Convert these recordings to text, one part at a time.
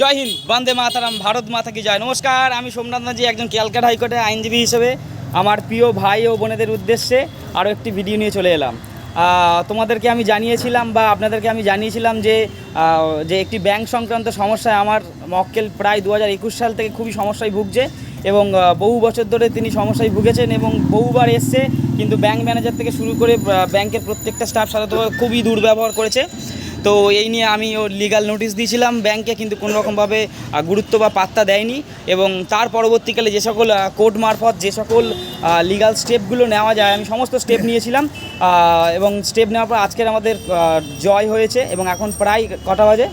জয় হিন্দ, বন্দে মাতারাম, ভারত মাতা কি জয়। নমস্কার, আমি সোমনাথ মাঝি, একজন ক্যালকাটা হাইকোর্টের আইনজীবী হিসেবে। আমার প্রিয় ভাই ও বোনেদের উদ্দেশ্যে আরও একটি ভিডিও নিয়ে চলে এলাম। তোমাদেরকে আমি জানিয়েছিলাম বা আপনাদেরকে আমি জানিয়েছিলাম যে যে একটি ব্যাংক সংক্রান্ত সমস্যায় আমার মক্কেল প্রায় দু হাজার একুশ সাল থেকে খুবই সমস্যায় ভুগছে এবং বহু বছর ধরে তিনি সমস্যায় ভুগেছেন এবং বহুবার এসছে, কিন্তু ব্যাংক ম্যানেজার থেকে শুরু করে ব্যাংকের প্রত্যেকটা স্টাফ সাথে খুবই দুর্ব্যবহার করেছে। তো এই নিয়ে আমি ও লিগাল নোটিশ দিয়েছিলাম ব্যাংকে কিন্তু কোনোরকমভাবে গুরুত্ব বা পাত্তা দেয়নি। এবং তার পরবর্তীকালে যে সকল কোর্ট মারফত যে সকল লিগাল স্টেপগুলো নেওয়া যায়, আমি সমস্ত স্টেপ নিয়েছিলাম। এবং স্টেপ নেওয়ার পর আজকের আমাদের জয় হয়েছে এবং এখন প্রায় কটা বাজে?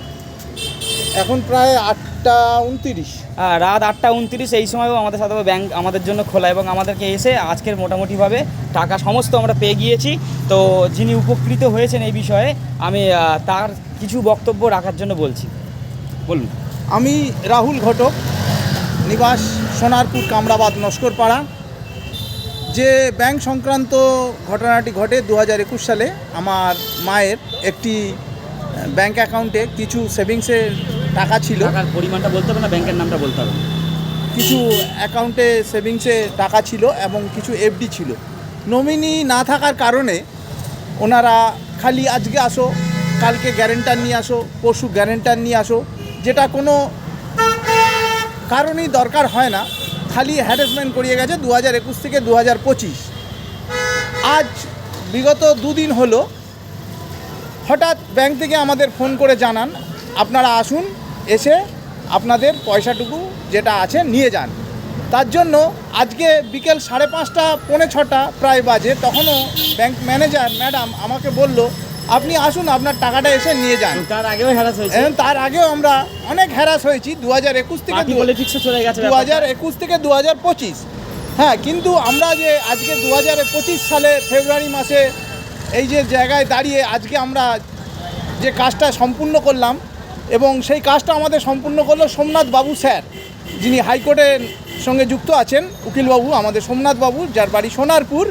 এখন প্রায় আটটা উনতিরিশ। রাত আটটা উনত্রিশ এই সময়ও আমাদের সাথে ব্যাংক আমাদের জন্য খোলা এবং আমাদেরকে এসে আজকের মোটামুটিভাবে টাকা সমস্ত আমরা পেয়ে গিয়েছি। তো যিনি উপকৃত হয়েছেন এই বিষয়ে আমি তার কিছু বক্তব্য রাখার জন্য বলছি। বলুন। আমি রাহুল ঘটক নিবাস সোনারপুর কামরাবাদ নস্করপাড়া। যে ব্যাংক সংক্রান্ত ঘটনাটি ঘটে দু হাজার একুশ সালে আমার মায়ের একটি ব্যাংক অ্যাকাউন্টে কিছু সেভিংসের টাকা ছিল। টাকার পরিমাণটা বলতে হবে না ব্যাংকের নামটা বলতে হবে। কিছু অ্যাকাউন্টে সেভিংসে টাকা ছিল এবং কিছু এফডি ছিল। নমিনি না থাকার কারণে ওনারা খালি আজকে আসো কালকে গ্যারেন্টার নিয়ে আসো পরশু গ্যারেন্টার নিয়ে আসো। যেটা কোনো কারণেই দরকার হয় না। খালি হ্যারাসমেন্ট করিয়ে গেছে দু হাজার একুশ থেকে দু হাজার পঁচিশ। আজ বিগত দুদিন হলো হঠাৎ ব্যাংক থেকে আমাদের ফোন করে জানান আপনারা আসুন এসে আপনাদের পয়সাটুকু যেটা আছে নিয়ে যান। তার জন্য আজকে বিকেল সাড়ে পাঁচটা পৌনে ছটা প্রায় বাজে তখনও ব্যাংক ম্যানেজার ম্যাডাম আমাকে বলল আপনি আসুন আপনার টাকাটা এসে নিয়ে যান। তার আগেও হ্যারাস হয়েছে? তার আগেও আমরা অনেক হ্যারাস হয়েছি দু হাজার একুশ থেকে দু হাজার একুশ থেকে দু হাজার পঁচিশ। হ্যাঁ কিন্তু আমরা যে আজকে দু হাজার পঁচিশ সালে ফেব্রুয়ারি মাসে এই যে জায়গায় দাঁড়িয়ে আজকে আমরা যে কাজটা সম্পূর্ণ করলাম এবং সেই কাজটা আমাদের সম্পূর্ণ করল সোমনাথ বাবু স্যার। যিনি হাইকোর্টের সঙ্গে যুক্ত আছেন উকিলবাবু আমাদের সোমনাথ বাবু, যার বাড়ি সোনারপুর।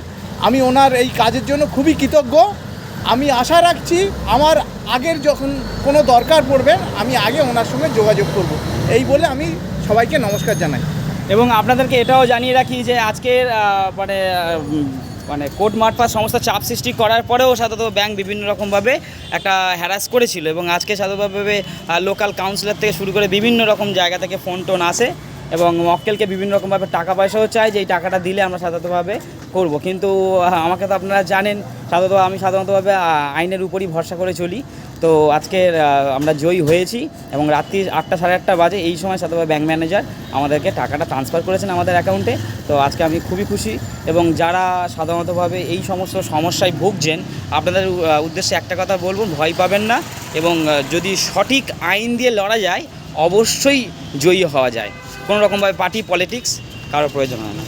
আমি ওনার এই কাজের জন্য খুবই কৃতজ্ঞ। আমি আশা রাখছি আমার আগের যখন কোনো দরকার পড়বে, আমি আগে ওনার সঙ্গে যোগাযোগ করব। এই বলে আমি সবাইকে নমস্কার জানাই। এবং আপনাদেরকে এটাও জানিয়ে রাখি যে আজকের মানে মানে কোর্ট মারফত সমস্ত চাপ সৃষ্টি করার পরেও সাধারণত ব্যাংক বিভিন্ন রকমভাবে একটা হ্যারাস করেছিল এবং আজকে সাধারণভাবে লোকাল কাউন্সিলর থেকে শুরু করে বিভিন্ন রকম জায়গা থেকে ফোন টোন আসে এবং মক্কেলকে বিভিন্ন রকমভাবে টাকা পয়সাও চাই যে এই টাকাটা দিলে আমরা সাধারণতভাবে করব। কিন্তু আমাকে তো আপনারা জানেন, সাধারণত আমি সাধারণতভাবে আইনের উপরই ভরসা করে চলি। তো আজকের আহ, আমরা জয়ী হয়েছি এবং রাত্রি আটটা সাড়ে আটটা বাজে এই সময় সাধারণত ব্যাংক ম্যানেজার আমাদেরকে টাকাটা ট্রান্সফার করেছেন আমাদের অ্যাকাউন্টে তো আজকে আমি খুবই খুশি এবং যারা সাধারণতভাবে এই সমস্ত সমস্যায় ভুগছেন আপনাদের উদ্দেশ্যে একটা কথা বলব ভয় পাবেন না এবং যদি সঠিক আইন দিয়ে লড়া যায় অবশ্যই জয়ী হওয়া যায়। কোনো রকমভাবে পার্টি পলিটিক্স কারোর প্রয়োজন হয় না।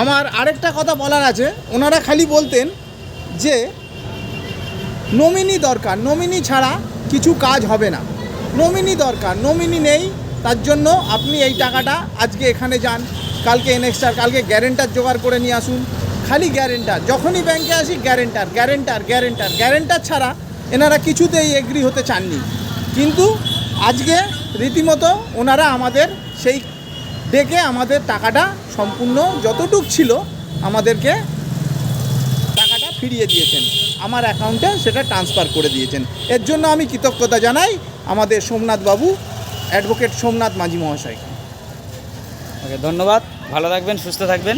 আমার আরেকটা কথা বলার আছে। ওনারা খালি বলতেন যে নমিনি দরকার নমিনি ছাড়া কিছু কাজ হবে না। নমিনি দরকার নমিনি নেই, তার জন্য আপনি এই টাকাটা আজকে এখানে যান, কালকে এনএক্সটার কালকে গ্যারেন্টার জোগাড় করে নিয়ে আসুন। খালি গ্যারেন্টার যখনই ব্যাংকে আসি গ্যারেন্টার গ্যারেন্টার গ্যারেন্টার গ্যারেন্টার ছাড়া এনারা কিছুতেই এগ্রি হতে চাননি। কিন্তু আজকে রীতিমতো ওনারা আমাদের সেই ডেকে আমাদের টাকাটা সম্পূর্ণ যতটুক ছিল আমাদেরকে টাকাটা ফিরিয়ে দিয়েছেন। আমার অ্যাকাউন্টে সেটা ট্রান্সফার করে দিয়েছেন। এর জন্য আমি কৃতজ্ঞতা জানাই আমাদের সোমনাথ বাবু, অ্যাডভোকেট সোমনাথ মাঝি মহাশয়কে। ওকে, ধন্যবাদ। ভালো থাকবেন, সুস্থ থাকবেন।